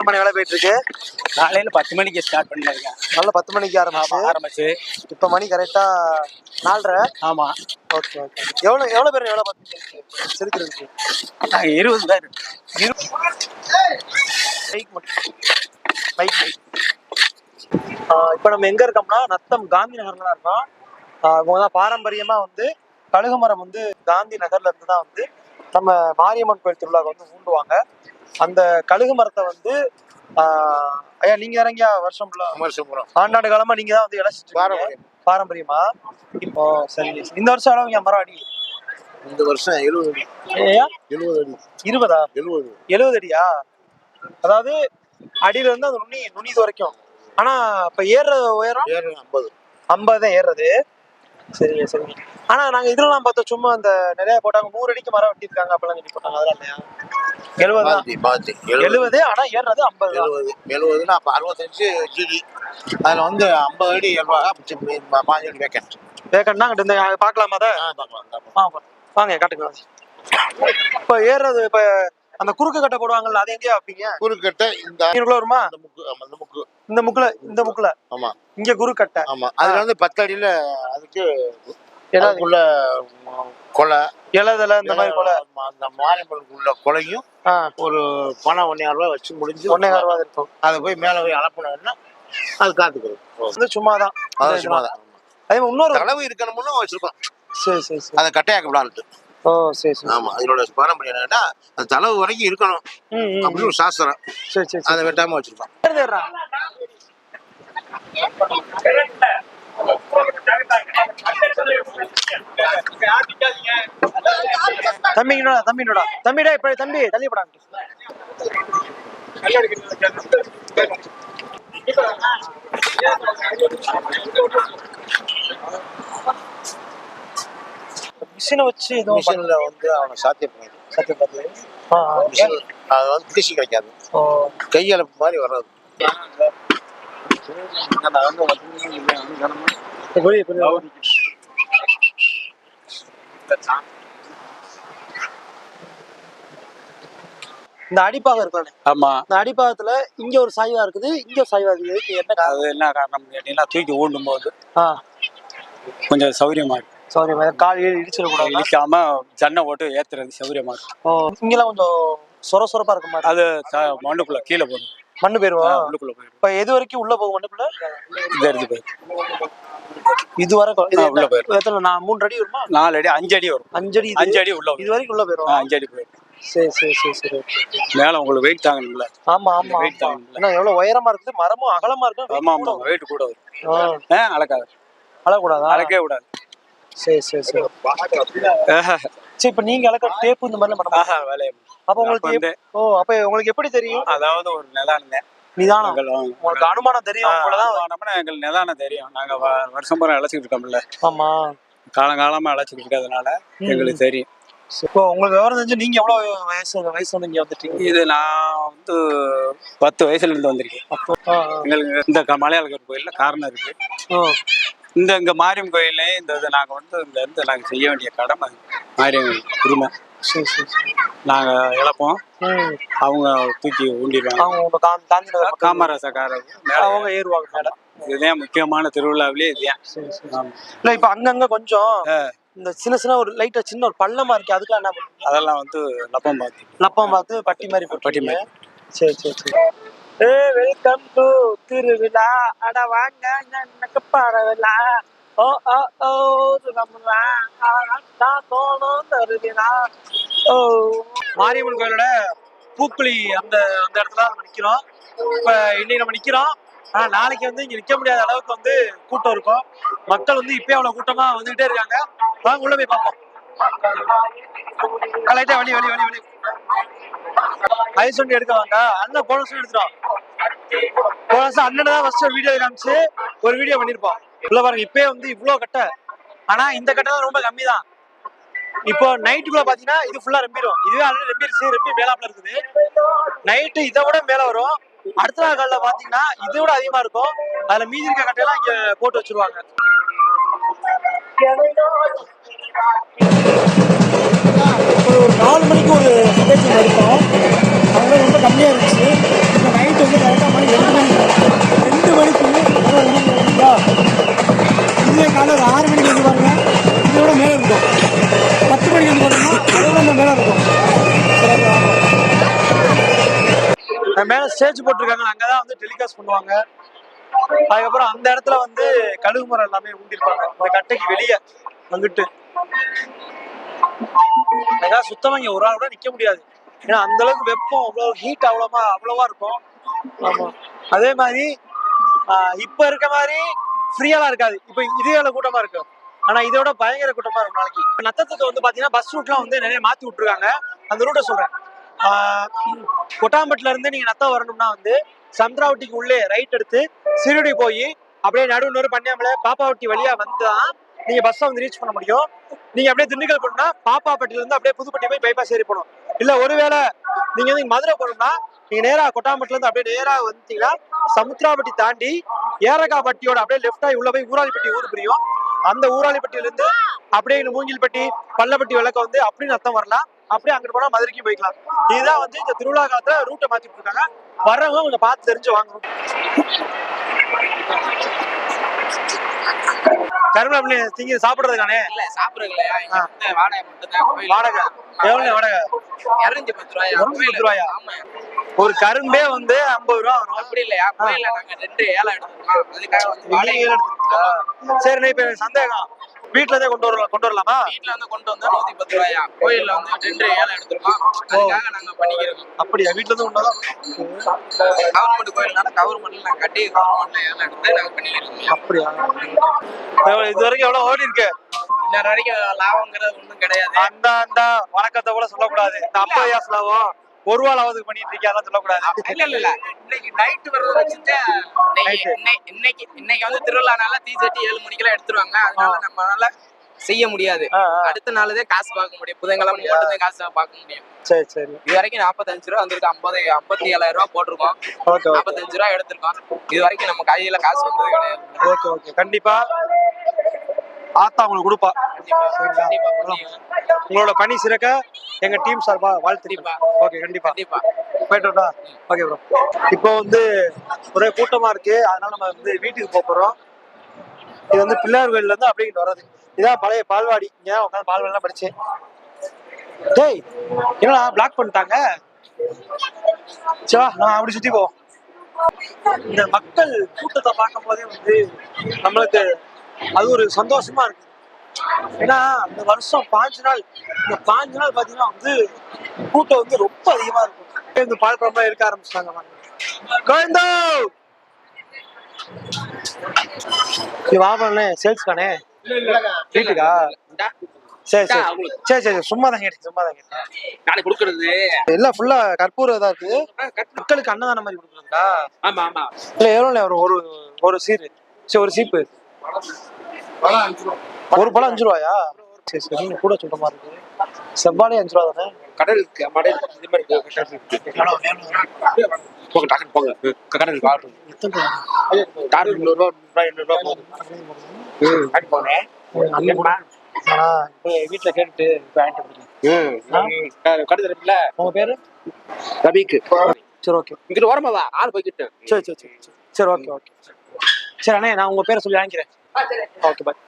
மணி வேலை போயிட்டு இருக்கு காலையில பத்து மணிக்கு ஸ்டார்ட் பண்ணிருக்கேன். நல்ல பத்து மணிக்கு ஆரம்பிச்சு. ஆரம்பிச்சு. இப்ப மணி கரெக்டா நாலரை. ஆமா. Okay okay. எவ்வளவு எவ்வளவு பேர் எவ்வளவு பார்த்து நாங்க இருபது பேர். பைக் மட்டும். பைக் இப்போ நம்ம எங்க இருக்கோம்னா நத்தம் காந்தி நகர்ல இருக்கோம் இவங்க தான் பாரம்பரியமா வந்து கழுகு மரம் வந்து காந்தி நகர்ல இருந்து தான் வந்து நம்ம மாரியம்மன் கோயில் திருவிழாக்கு வந்து ஊண்டுவாங்க. அந்த கழுகு மரத்தை வந்து ஐயா நீங்க இறங்கியா வருஷம் விமர்சனம் ஆண்டாண்டு காலமா நீங்க தான் வந்து இழைச்சிட்டு. பாரம்பரியம். பாரம்பரியமா? இப்போ சரி இந்த வருஷம் அளவுங்க மரம் அடி? இந்த வருஷம் எழுபது அடி. எழுபது அடி. இருபதா? எழுபது எழுபது அடியா? அதாவது அடியில இருந்து அந்த நுனி நுனி இது வரைக்கும். ஆனா இப்ப ஏறுற உயரம்? ஐம்பது. ஐம்பது தான் ஏறுறது. சரிங்க சரிங்க. ஆனா நாங்க இதெல்லாம் பார்த்தோம். சும்மா அந்த நிறைய போட்டாங்க. நூறு அடிக்கு மரம் வெட்டியிருக்காங்க அப்பெல்லாம் சொல்லி போட்டாங்க. அதெல்லாம் இல்லையா? எழுபது தான் எழுபது. ஆனா ஏறுறது ஐம்பது தான். எழுபது. எழுபதுன்னா அப்போ அறுபத்தஞ்சு ஜிடி அதில் வந்து ஐம்பது அடி எழுபது பாஞ்சு அடி வேக்கன்ட் வேக்கன்னா அங்கிட்டு இந்த பார்க்கலாமா. வாங்க வாங்க. காட்டுங்க இப்ப ஏறுறது இப்ப அந்த குறுக்கு கட்டை போடுவாங்கல்ல அது எங்கேயா வைப்பீங்க? குறுக்கட்டை இந்த இதுக்குள்ள வருமா? அந்த முக்கு ஆமா இந்த முக்கு. இந்த முக்குல இந்த முக்குல. ஆமா. இங்க குரு கட்டை. ஆமா. அதுல வந்து பத்து அடியில அதுக்கு அதுக்குள்ள கொலை. இலதலை இந்த மாதிரி ஆமா, அந்த மாரியம்மனுக்கு உள்ள கொலையும் ஒரு பணம் ஒன்னே ரூபாய் வச்சு முடிஞ்சு ஒன்னே ரூபா இருக்கும். அதை போய் மேலே போய் அளப்புனோம்னா அது காத்துக்கிறது வந்து சும்மாதான். அதான் சும்மா தான் அதே இன்னொரு தளவு இருக்கணும்னு வச்சிருக்கோம் சரி சரி சரி. அதை கட்டையாக்கப்படாது ஓ சரி சரி ஆமா இதோட பாரம்பரியம் என்னன்னா அது தளவு வரைக்கும் இருக்கணும். அப்படின்னு ஒரு சாஸ்திரம். சரி சரி அதை வெட்டாம ஏறுறா. தம்பிங்கடா தம்பினோடா தம்பிடா இப்ப தம்பி தள்ளி போடாங்க மிஷினை வச்சு எதுவும் மிஷின்ல வந்து அவனை சாத்தியம் சத்தியம் பார்த்து அது வந்து பிடிச்சி கிடைக்காது கையளப்பு மாதிரி வராது. புரியுது புரியுது. இந்த அடிப்பாகம் இருக்கானே ஆமா. இந்த அடிப்பாகத்துல இங்க ஒரு சாய்வா இருக்குது இங்க ஒரு சாய்வா இருக்குது. என்ன காரணம் அது என்ன காரணம் கேட்டீங்கன்னா தூக்கி ஊண்டும் போது கொஞ்சம் சௌரியமா இருக்கு. சாரி கால் ஏறி இடிச்சிடக்கூடாது? இழிக்காம ஜன்னை போட்டு ஏத்துறது சௌரியமா. ஓ இங்கெல்லாம் கொஞ்சம் சொர சொரப்பா இருக்க மாதிரி அது மண்ணுக்குள்ள கீழே போகும். மண்ணு போயிருவா? உள்ளுக்குள்ள போயிடும் இப்ப எது வரைக்கும் உள்ள போகும் மண்ணுக்குள்ள? இது எடுத்து போயிடும் இது வரைக்கும் இது உள்ள. எத்தனை நான் மூன்று அடி வருமா? நாலு அடி அஞ்சு அடி வரும். அஞ்சு அடி அஞ்சு அடி உள்ள இது வரைக்கும் உள்ள ஆ, போயிரும் அஞ்சு அடி போயிடும் சரி சரி சரி சரி மேல உங்களுக்கு வெயிட் தாங்கணும்ல? ஆமா ஆமா ஆமா. தாங்கணும்ல. ஏன்னா எவ்வளவு உயரமா இருக்குது? மரமும் அகலமா இருக்கு? ஆமா ஆமா வெயிட் கூட வரும். அளக்காது அளக்கூடாதா அளக்கவே விடாது சரி சரி சரி. சரி இப்ப நீங்க அளக்க டேப் இந்த மாதிரி பண்ண ஆஹா, வேலையை அப்ப உங்களுக்கு ஓ அப்ப உங்களுக்கு எப்படி தெரியும்? அதாவது ஒரு நிதானம். நிதானம் உங்களுக்கு அனுமானம் தெரியும் அவ்வளவுதான் எங்களுக்கு நிதானம் தெரியும். நாங்க வருஷம் பூரா அழைச்சிட்டு இருக்கோம்ல. ஆமா. காலங்காலமா அழைச்சிட்டு இருக்கிறதுனால எங்களுக்கு தெரியும். இப்போ உங்களுக்கு விவரம் தெரிஞ்சு நீங்க எவ்வளவு வயசு வயசு வந்து இங்க வந்துட்டீங்க? இது நான் வந்து பத்து வயசுல இருந்து வந்திருக்கேன். எங்களுக்கு இந்த மலையாளக்கர் கோயில்ல காரணம் இருக்கு. இந்த இங்க மாரியம் கோயிலே இந்த இது நாங்க வந்து இந்த இருந்து நாங்க செய்ய வேண்டிய கடமை மாரியம் உரிமை. சரி சரி சரி. நாங்க இழப்போம். அவங்க தூக்கி ஊண்டிடுவாங்க. அவங்க மேல அவங்க ஏறுவாங்க. மேல இதுதான் முக்கியமான திருவிழாவிலே இதுதான். இல்ல இப்ப அங்கங்க கொஞ்சம் இந்த சின்ன சின்ன ஒரு லைட்டா சின்ன ஒரு பள்ளமா இருக்கு. அதுக்கெல்லாம் என்ன அதெல்லாம் வந்து லப்பம் பார்த்து லப்பம் பார்த்து பட்டி மாதிரி பட்டி மாதிரி சரி சரி சரி. வெல்கம் டு திருவிழா. அட வாங்க எனக்கு பரவிழா ஓ ஓ ஓ திருவிழா நான் தோணும் தருவிழா ஓ. மாரியம்மன் கோயிலோட பூக்குழி அந்த அந்த இடத்துல நம்ம நிக்கிறோம். இப்ப இன்னைக்கு நம்ம நிக்கிறோம். ஆனா நாளைக்கு வந்து இங்க நிக்க முடியாத அளவுக்கு வந்து கூட்டம் இருக்கும். மக்கள் வந்து இப்பயே அவ்வளவு கூட்டமா வந்துகிட்டே இருக்காங்க. வாங்க உள்ள போய் பார்ப்போம். லைட்டா வழி வழி வழி வழி. ஐஸ் வண்டி எடுக்க வாங்க அண்ணன் போன வருஷம் எடுத்துட்டோம் போன வருஷம் அண்ணன் தான் ஃபர்ஸ்ட் வீடியோ காமிச்சு ஒரு வீடியோ பண்ணிருப்போம் இவ்வளோ பாருங்க இப்பயே வந்து இவ்வளோ கட்டை. ஆனா இந்த கட்டை தான் ரொம்ப கம்மி தான். இப்போ நைட்டுக்குள்ள பாத்தீங்கன்னா இது ஃபுல்லா ரெம்பிடும் இதுவே ஆல்ரெடி ரெம்பிருச்சு ரெம்பி மேலாப்ல இருக்குது. நைட்டு இதை விட மேல வரும். அடுத்த நாள் காலைல பாத்தீங்கன்னா இதை விட அதிகமா இருக்கும். அதுல மீதி இருக்க கட்டையெல்லாம் இங்க போட்டு வச்சிருவாங்க. ஒரு நாலு மணிக்கு ஒரு நிகழ்ச்சி எடுத்தோம் அதெல்லாம் ரொம்ப கம்மியாக இருந்துச்சு. இந்த நைட் வந்து கரெக்டாக மணி ரெண்டு மணி. ரெண்டு மணிக்கு இதே காலையில் ஒரு ஆறு மணிக்கு வந்து பாருங்க. இதோட மேலே இருக்கும். பத்து மணிக்கு வந்து பார்த்தீங்கன்னா அதோட இந்த மேலே இருக்கும். மேலே ஸ்டேஜ் போட்டிருக்காங்க. அங்கே தான் வந்து டெலிகாஸ்ட் பண்ணுவாங்க. அதுக்கப்புறம் அந்த இடத்துல வந்து கழுகு மரம் எல்லாமே ஊண்டிருப்பாங்க. இந்த கட்டைக்கு வெளியே வந்துட்டு அதான் சுத்தமா இங்க ஒரு ஆள் கூட நிக்க முடியாது. ஏன்னா அந்த அளவுக்கு வெப்பம் அவ்வளவு ஹீட் அவ்வளவா அவ்வளவா இருக்கும். ஆமா. அதே மாதிரி ஆஹ் இப்ப இருக்க மாதிரி ஃப்ரீயெல்லாம் இருக்காது. இப்ப இதே கூட்டமா இருக்கும் ஆனா இதோட பயங்கர கூட்டமா இருக்கும் நாளைக்கு. இப்ப நத்தத்துக்கு வந்து பாத்தீங்கன்னா பஸ் ரூட்லாம் வந்து நிறைய மாத்தி விட்டுருக்காங்க. அந்த ரூட்டை சொல்றேன். ஆஹ் கொட்டாம்பட்டுல இருந்து நீங்க நத்தம் வரணும்னா வந்து சந்திராவட்டிக்கு உள்ளே ரைட் எடுத்து சிறுடி போய் அப்படியே நடுவுனூர் பன்னியாமலை பாப்பாவட்டி வழியா வந்தா நீங்க பஸ்ஸை வந்து ரீச் பண்ண முடியும். நீங்க அப்படியே திண்டுக்கல் போனோம்னா பாப்பாப்பட்டில இருந்து அப்படியே புதுப்பட்டி போய் பைபாஸ் ஏறி போகணும். இல்ல ஒருவேளை நீங்க வந்து மதுரை போகணும்னா நீங்க நேரா கொட்டாம்பட்டில இருந்து அப்படியே நேரா வந்தீங்கன்னா சமுத்திராப்பட்டி தாண்டி ஏரகாப்பட்டியோட அப்படியே லெஃப்ட் ஆகி உள்ள போய் ஊராளிப்பட்டி ஊர் புரியும். அந்த ஊராளிப்பட்டியிலிருந்து அப்படியே மூங்கில்பட்டி பள்ளப்பட்டி விளக்க வந்து அப்படின்னு அர்த்தம் வரலாம் அப்படியே அங்கிட்டு போனா மதுரைக்கு போய்க்கலாம். இதுதான் வந்து இந்த திருவிழா காலத்துல ரூட்டை மாத்தி இருக்காங்க. வர்றவங்க கொஞ்சம் பார்த்து தெரிஞ்சு வாங்கணும். கருவேப்பிலை திங்கி சாப்பிடுறதுக்கானே? இல்ல சாப்பிடுறதுல வாடகை மட்டும்தான் கோயில் வாடகை. எவ்வளவு வாடகை? இருநூத்தி பத்து ரூபாயா? இருநூத்தி பத்து ரூபாயா? ஒரு கரும்பே வந்து ஐம்பது ரூபா வரும். அப்படி இல்லையா? கோயில்ல நாங்க ரெண்டு ஏழை எடுத்துருக்கோம். அதுக்காக வந்து வாடகை சரி இப்ப சந்தேகம். இருந்தே கொண்டு வரலாம் கொண்டு வரலாமா? வீட்டுல வந்து கொண்டு வந்தா நூத்தி பத்து ரூபாயா? கோயில்ல வந்து ரெண்டு ஏழை எடுத்திருக்கோம் அதுக்காக நாங்க பண்ணிக்கிறோம். அப்படியா? வீட்டுல இருந்து கொண்டு கவர்மெண்ட் கோயில்னால கவர்மெண்ட்ல நாங்க கட்டி கவர்மெண்ட்ல ஏழை எடுத்து நாங்க பண்ணிக்கிறோம். அப்படியா? இது வரைக்கும் எவ்வளவு ஓடி இருக்கு? இன்ன வரைக்கும் லாபங்கிறது ஒண்ணும் கிடையாது. அந்த அந்த. வணக்கத்தை கூட சொல்லக்கூடாது. இந்த காசு லாபம் ஒரு ரூபா லாபத்துக்கு பண்ணிட்டு இருக்கே அதெல்லாம் சொல்லக்கூடாது இல்ல இல்ல இல்ல. இன்னைக்கு நைட் வர்றத வச்சுட்டு இன்னைக்கு இன்னைக்கு வந்து திருவிழானால தீச்சட்டி ஏழு மணிக்கெல்லாம் எடுத்துருவாங்க. அதனால நம்மளால செய்ய முடியாது. அடுத்த நாள் தான் காசு பார்க்க முடியும். புதன்கிழமை மட்டும்தான் காசு பார்க்க முடியும். சரி சரி. இது வரைக்கும் நாற்பத்தஞ்சு ரூபா வந்திருக்கு. ஐம்பது ஐம்பத்தி ஏழாயிரம் ரூபா போட்டிருக்கோம். நாற்பத்தஞ்சு ரூபா எடுத்திருக்கோம். இது வரைக்கும் நம்ம கையில காசு வந்தது கிடையாது. Okay okay. கண்டிப்பா. ஆத்தா உங்களுக்கு கொடுப்பா. உங்களோட பணி சிறக்க எங்க டீம் சார்பா வாழ்த்துக்கள். ஓகே கண்டிப்பா. போயிட்டோம்டா ஓகே ப்ரோ இப்போ வந்து ஒரே கூட்டமா இருக்கு. அதனால நம்ம வந்து வீட்டுக்கு போக போறோம். இது வந்து பிள்ளையார் கோயில்ல இருந்து அப்படியே வர்றது. இதான் பழைய பால்வாடி. இங்க உட்காந்து பால்வாடிலாம் படிச்சேன். டேய் என்னடா பிளாக் பண்ணிட்டாங்க? சா நான் அப்படி சுத்தி போ இந்த மக்கள் கூட்டத்தை பார்க்கும் போதே வந்து நம்மளுக்கு அது ஒரு சந்தோஷமா இருக்கு. ஏன்னா இந்த வருஷம் பாஞ்சு நாள் இந்த பாஞ்சு நாள் பாத்தீங்கன்னா வந்து கூட்டம் வந்து ரொம்ப அதிகமா இருக்கும். இந்த பால் குழம்பா இருக்க ஆரம்பிச்சிட்டாங்க கோவிந்தோ! வாபனே சேல்ஸ் கானே. வீட்டுக்கா? சரி சரி. சரி சரி சும்மா தான் கேட்டேன் சும்மா தான் கேட்டேன். நாளைக்கு கொடுக்கறது. எல்லாம் ஃபுல்லா கற்பூரம் இதா இருக்கு. மக்களுக்கு அன்னதானம் மாதிரி கொடுக்குறதுக்கா? ஆமா ஆமா. இல்ல எவ்வளோ ஒரு ஒரு சீரு. சரி ஒரு சீப்பு. ஒரு பழம் அஞ்சு ரூபாயா? சரி சரி கூட சொல்ற மாதிரி இருக்கு. செவ்வாழை அஞ்சு ரூபா தானே? கடலுக்கு மடல் இது மாதிரி போங்க டக்குனு போங்க. எத்தனை டார் முந்நூறுரூவா முந்நூறுரூவா எண்ணூறுரூவா போகுது. போனேன் வீட்டுல கேட்டுட்டு இப்போ வாங்கிட்டு கடுது இருக்குல்ல உங்க பேரு? ரபிக்கு சரி ஓகே. இங்கிட்டு ஓரமா வா ஆள் போய்கிட்டு சரி சரி சரி சரி. சரி ஓகே ஓகே. சரி அண்ணே நான் உங்க பேரை சொல்லி வாங்கிக்கிறேன். Okay bye